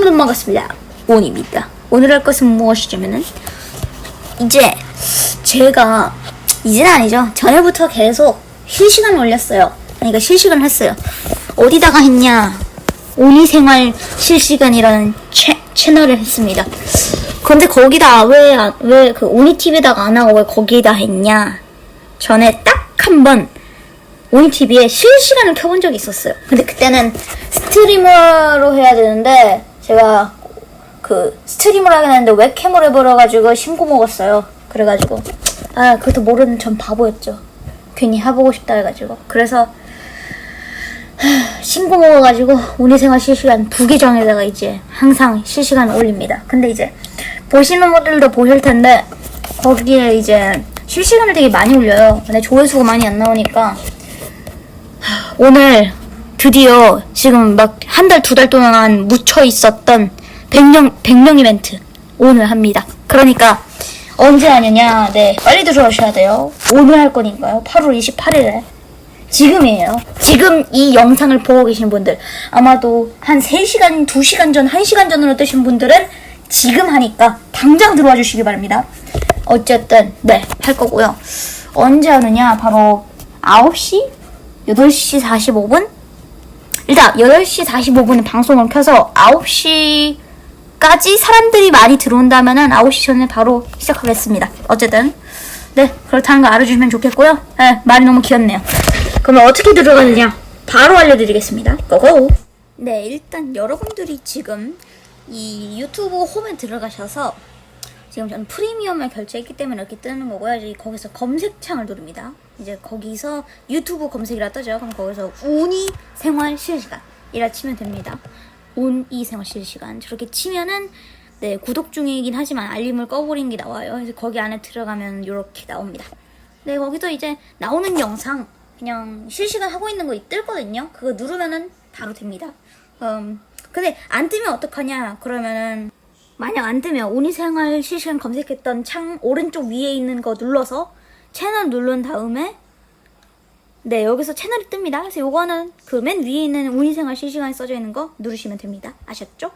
여러분 반갑습니다. 온입니다. 오늘 할 것은 무엇이냐면은 이제 제가 이제는 아니죠. 전에부터 계속 실시간 올렸어요. 그러니까 실시간 했어요. 어디다가 했냐? 온이생활 실시간이라는 채, 채널을 했습니다. 근데 거기다 왜 왜 그 오니TV에다가 안 하고 왜 거기다 했냐? 전에 딱 한 번 오니TV에 실시간을 켜본 적이 있었어요. 근데 그때는 스트리머로 해야 되는데 제가 그 스트리머를 하긴 했는데 웹캠을 해버려가지고 신고 먹었어요. 그래가지고 아 그것도 모르는 전 바보였죠. 괜히 해보고 싶다 해가지고 그래서 하, 신고 먹어가지고 오니생활 실시간 두 계정에다가 이제 항상 실시간 올립니다. 근데 이제 보시는 분들도 보실 텐데 거기에 이제 실시간을 되게 많이 올려요. 근데 조회수가 많이 안 나오니까 하, 오늘 드디어 지금 막 한 달 두 달 동안 묻혀 있었던 100명 100명 이벤트 오늘 합니다. 그러니까 언제 하느냐? 네, 빨리 들어오셔야 돼요. 오늘 할 거니까요. 8월 28일에. 지금이에요. 지금 이 영상을 보고 계신 분들 아마도 한 3시간, 2시간 전, 1시간 전으로 뜨신 분들은 지금 하니까 당장 들어와 주시기 바랍니다. 어쨌든 네, 할 거고요. 언제 하느냐? 바로 9시? 8시 45분? 일단 8시 45분에 방송을 켜서 9시까지 사람들이 많이 들어온다면은 9시 전에 바로 시작하겠습니다. 어쨌든 네 그렇다는 거 알아주시면 좋겠고요. 네, 말이 너무 길었네요. 그러면 어떻게 들어가느냐 바로 알려드리겠습니다. 고고. 네 일단 여러분들이 지금 이 유튜브 홈에 들어가셔서 지금 저는 프리미엄을 결제했기 때문에 이렇게 뜨는 거고요. 이제 거기서 검색창을 누릅니다. 이제 거기서 유튜브 검색이라 뜨죠. 그럼 거기서 운이 생활 실시간 이라 치면 됩니다. 운이 생활 실시간 저렇게 치면은 네 구독 중이긴 하지만 알림을 꺼버린 게 나와요. 그래서 거기 안에 들어가면 이렇게 나옵니다. 네 거기서 이제 나오는 영상 그냥 실시간 하고 있는 거 뜰거든요. 그거 누르면은 바로 됩니다. 음 근데 안 뜨면 어떡하냐? 그러면은 만약 안 뜨면 온이생활 실시간 검색했던 창 오른쪽 위에 있는 거 눌러서 채널 누른 다음에 네 여기서 채널이 뜹니다. 그래서 요거는 그 맨 위에 있는 온이생활 실시간 써져 있는 거 누르시면 됩니다. 아셨죠?